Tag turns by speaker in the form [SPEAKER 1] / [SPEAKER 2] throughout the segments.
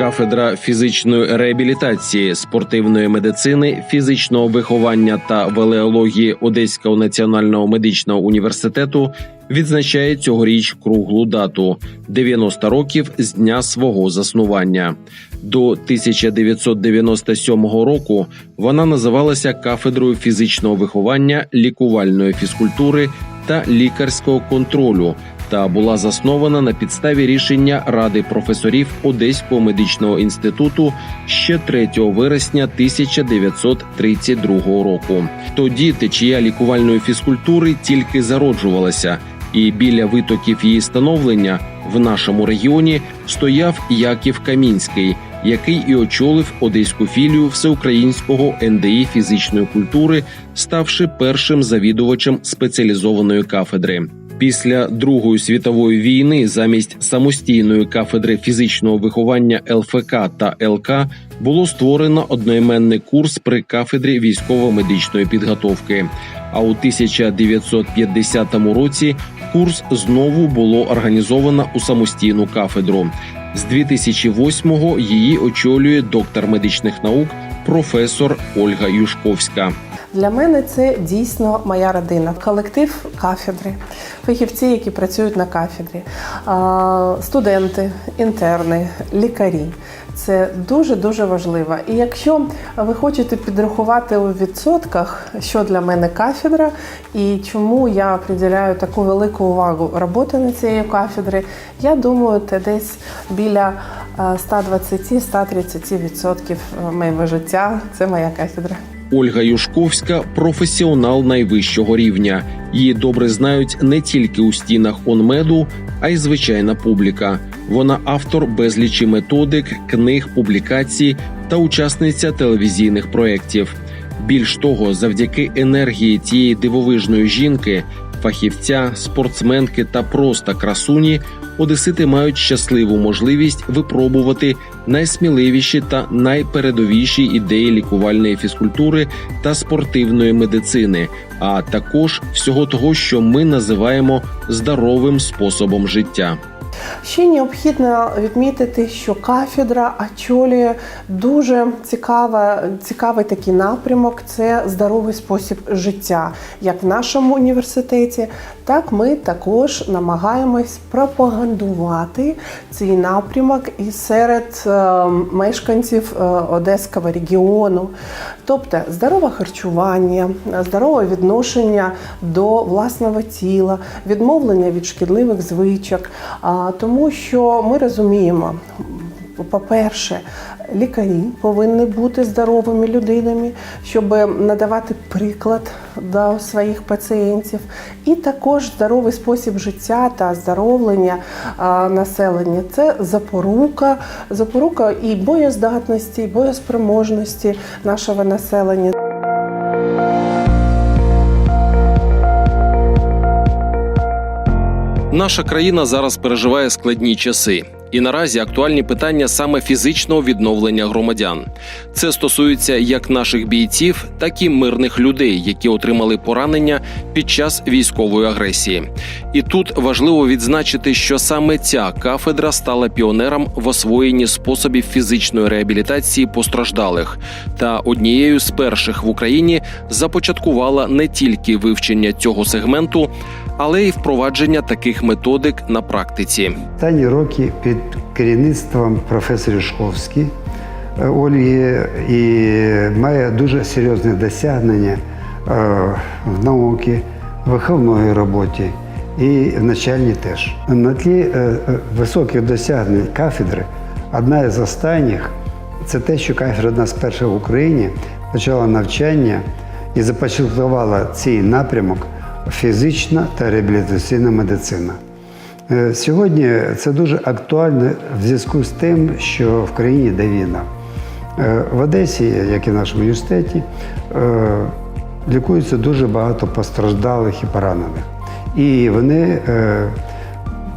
[SPEAKER 1] Кафедра фізичної реабілітації, спортивної медицини, фізичного виховання та велеології Одеського національного медичного університету відзначає цьогоріч круглу дату 90 років з дня свого заснування. До 1997 року вона називалася кафедрою фізичного виховання, лікувальної фізкультури та лікарського контролю та була заснована на підставі рішення Ради професорів Одеського медичного інституту ще 3 вересня 1932 року. Тоді течія лікувальної фізкультури тільки зароджувалася, і біля витоків її становлення в нашому регіоні стояв Яків Камінський, який і очолив одеську філію всеукраїнського НДІ фізичної культури, ставши першим завідувачем спеціалізованої кафедри. Після Другої світової війни замість самостійної кафедри фізичного виховання ЛФК та ЛК було створено одноіменний курс при кафедрі військово-медичної підготовки. А у 1950 році курс знову було організовано у самостійну кафедру. З 2008-го її очолює доктор медичних наук професор Ольга Юшковська.
[SPEAKER 2] Для мене це дійсно моя родина, колектив кафедри, фахівці, які працюють на кафедрі, студенти, інтерни, лікарі. Це дуже дуже важливо. І якщо ви хочете підрахувати у відсотках, що для мене кафедра і чому я приділяю таку велику увагу роботи на цієї кафедри, я думаю, це десь біля а, 120-130% відсотків моєго життя. Це моя кафедра.
[SPEAKER 1] Ольга Юшковська професіонал найвищого рівня. Її добре знають не тільки у стінах онмеду, а й звичайна публіка. Вона автор безлічі методик, книг, публікацій та учасниця телевізійних проєктів. Більш того, завдяки енергії тієї дивовижної жінки, фахівця, спортсменки та просто красуні, одесити мають щасливу можливість випробувати найсміливіші та найпередовіші ідеї лікувальної фізкультури та спортивної медицини, а також всього того, що ми називаємо здоровим способом життя.
[SPEAKER 2] Ще необхідно відмітити, що кафедра очолює дуже цікава, цікавий такий напрямок це здоровий спосіб життя. Як в нашому університеті, так ми також намагаємось пропагандувати цей напрямок і серед е, мешканців е, Одеського регіону. Тобто здорове харчування, здорове відношення до власного тіла, відмовлення від шкідливих звичок. Тому що ми розуміємо, по-перше, лікарі повинні бути здоровими людинами, щоб надавати приклад до своїх пацієнтів, і також здоровий спосіб життя та оздоровлення населення це запорука, запорука і боєздатності, і боєспроможності нашого населення.
[SPEAKER 1] Наша країна зараз переживає складні часи, і наразі актуальні питання саме фізичного відновлення громадян. Це стосується як наших бійців, так і мирних людей, які отримали поранення під час військової агресії. І тут важливо відзначити, що саме ця кафедра стала піонером в освоєнні способів фізичної реабілітації постраждалих та однією з перших в Україні започаткувала не тільки вивчення цього сегменту, але й впровадження таких методик на практиці.
[SPEAKER 3] Останні роки під керівництвом професора Шковські е, Ольги і має дуже серйозне досягнення е, в науці, виховної роботі і в навчальній теж. На тлі е, високих досягнень кафедри одна із останніх це те, що кафедра одна з перших в Україні почала навчання і започаткувала цей напрямок фізична та реабілітаційна медицина. Е, Сьогодні це дуже актуально в зв'язку з тим, що в країні йде війна. Е, В Одесі, як і в нашому університеті, е, лікується дуже багато постраждалих і поранених. І вони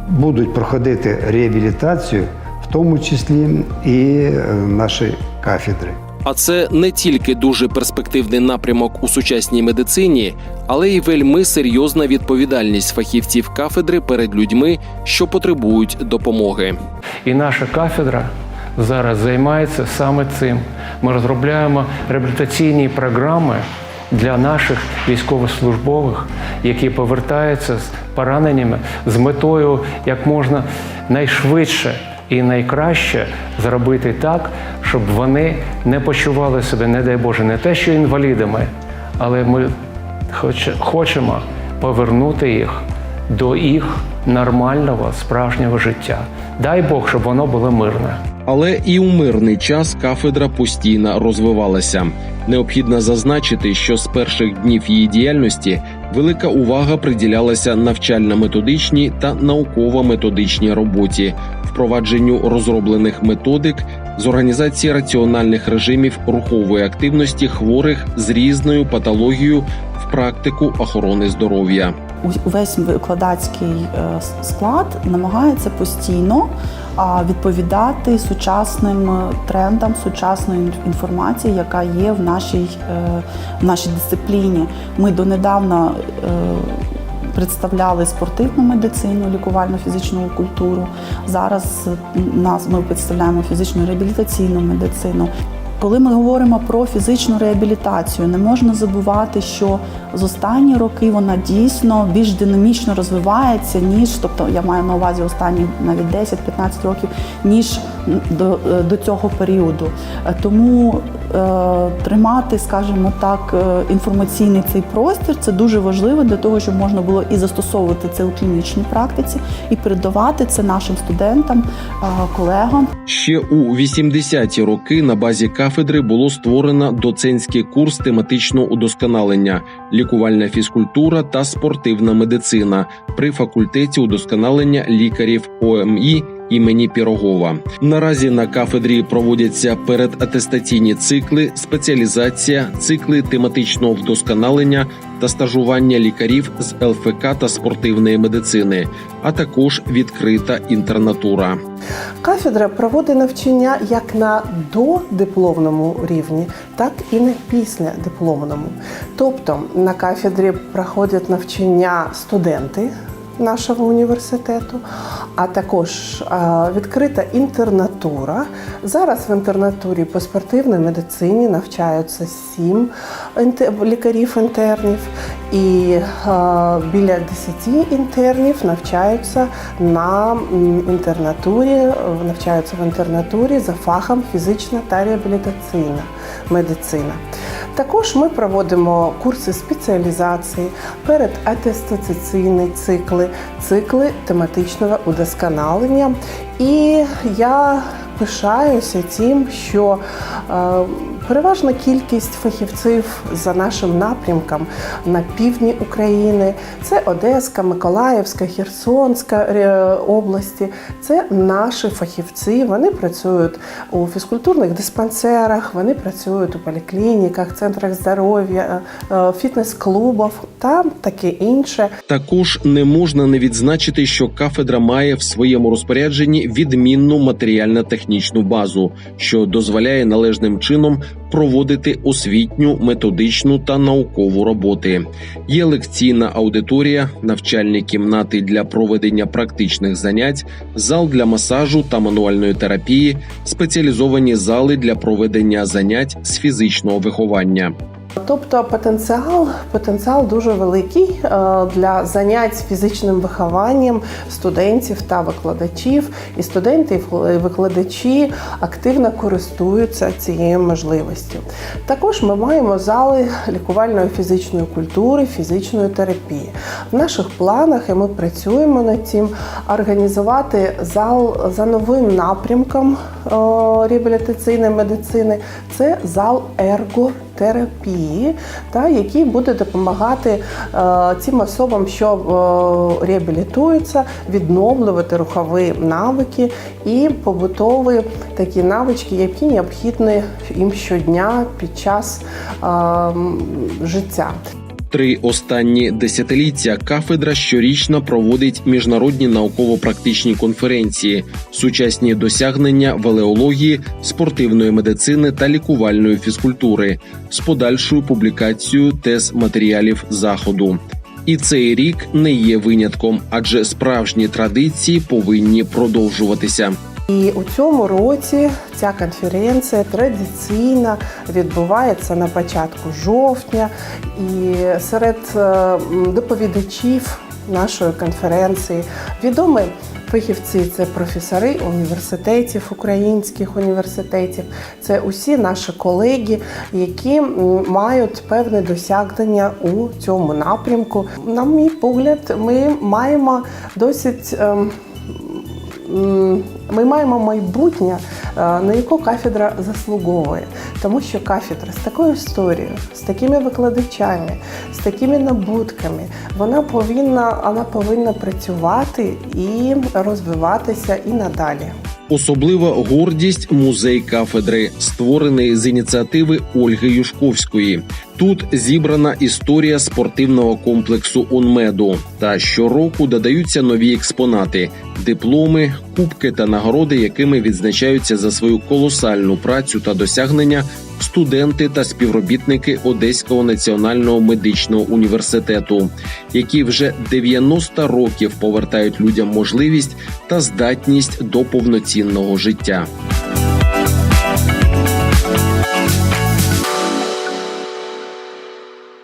[SPEAKER 3] будуть проходити реабілітацію, в тому числі і наші кафедри.
[SPEAKER 1] А це не тільки дуже перспективний напрямок у сучасній медицині, але й вельми серйозна відповідальність фахівців кафедри перед людьми, що потребують допомоги.
[SPEAKER 4] І наша кафедра зараз займається саме цим. Ми розробляємо реабілітаційні програми для наших військовослужбових, які повертаються з пораненнями з метою як можна найшвидше і найкраще зробити так, щоб вони не почували себе, не дай Боже, не те, що інвалідами, але ми хоч- хочемо повернути їх до їх нормального справжнього життя. Дай Бог, щоб воно було мирне.
[SPEAKER 1] Але і у мирний час кафедра постійно розвивалася. Необхідно зазначити, що з перших днів її діяльності велика увага приділялася навчально-методичній та науково-методичній роботі, впровадженню розроблених методик з організації раціональних режимів рухової активності хворих з різною патологією в практику охорони здоров'я.
[SPEAKER 5] Увесь викладацький е, склад намагається постійно а, відповідати сучасним е, трендам, сучасної інформації, яка є в нашій, е, в нашій дисципліні. Ми донедавна е, представляли спортивну медицину, лікувальну фізичну культуру. Зараз нас ми представляємо фізичну реабілітаційну медицину. Коли ми говоримо про фізичну реабілітацію, не можна забувати, що з останні роки вона дійсно більш динамічно розвивається, ніж, тобто я маю на увазі останні навіть 10-15 років, ніж до, е, до цього періоду. Е, Тому е, тримати, скажімо так, е, інформаційний цей простір це дуже важливо для того, щоб можна було і застосовувати це у клінічній практиці, і передавати це нашим студентам, е, колегам.
[SPEAKER 1] Ще у 80-ті роки на базі кафедри було створено доцентський курс тематичного удосконалення, лікувальна фізкультура та спортивна медицина при факультеті удосконалення лікарів ОМІ імені Пірогова. Наразі на кафедрі проводяться передатестаційні цикли, спеціалізація, цикли тематичного вдосконалення та стажування лікарів з ЛФК та спортивної медицини, а також відкрита інтернатура.
[SPEAKER 2] Кафедра проводить навчання як на додипломному рівні, так і на післядипломному. Тобто на кафедрі проходять навчання студенти нашого університету, а також е, відкрита інтернатура. Зараз в інтернатурі по спортивній медицині навчаються сім лікарів-інтернів, і е, біля 10 інтернів навчаються на інтернатурі, навчаються в інтернатурі за фахом фізична та реабілітаційна медицина. Також ми проводимо курси спеціалізації, передатестаційні цикли, цикли тематичного удосконалення. І я пишаюся тим, що е, переважна кількість фахівців за нашим напрямком на півдні України це Одеська, Миколаївська, Херсонська е, області. Це наші фахівці. Вони працюють у фізкультурних диспансерах, вони працюють у поліклініках, центрах здоров'я, е, е, фітнес-клубах та таке інше.
[SPEAKER 1] Також не можна не відзначити, що кафедра має в своєму розпорядженні відмінну матеріально-технічну базу, що дозволяє належним чином проводити освітню, методичну та наукову роботи. Є лекційна аудиторія, навчальні кімнати для проведення практичних занять, зал для масажу та мануальної терапії, спеціалізовані зали для проведення занять з фізичного виховання.
[SPEAKER 2] Тобто потенціал, потенціал дуже великий е, для занять фізичним вихованням студентів та викладачів. І студенти і викладачі активно користуються цією можливістю. Також ми маємо зали лікувальної фізичної культури, фізичної терапії. В наших планах і ми працюємо над цим організувати зал за новим напрямком е, реабілітаційної медицини. Це зал ерго терапії, та який буде допомагати е, цим особам, що е, реабілітуються, відновлювати рухові навики і побутові такі навички, які необхідні їм щодня під час е, життя.
[SPEAKER 1] Три останні десятиліття кафедра щорічно проводить міжнародні науково-практичні конференції, сучасні досягнення велеології, спортивної медицини та лікувальної фізкультури з подальшою публікацією тез матеріалів заходу. І цей рік не є винятком, адже справжні традиції повинні продовжуватися.
[SPEAKER 2] І у цьому році ця конференція традиційно відбувається на початку жовтня, і серед е, доповідачів нашої конференції відомі фахівці це професори університетів, українських університетів, це усі наші колеги, які мають певне досягнення у цьому напрямку. На мій погляд, ми маємо досить. ем, ми маємо майбутнє, е, на яку кафедра заслуговує, тому що кафедра з такою історією, з такими викладачами, з такими набутками, вона повинна, вона повинна працювати і розвиватися і надалі.
[SPEAKER 1] Особлива гордість музей кафедри, створений з ініціативи Ольги Юшковської. Тут зібрана історія спортивного комплексу «Онмеду». Та щороку додаються нові експонати, дипломи, кубки та нагороди, якими відзначаються за свою колосальну працю та досягнення студенти та співробітники Одеського національного медичного університету, які вже 90 років повертають людям можливість та здатність до повноцінного життя.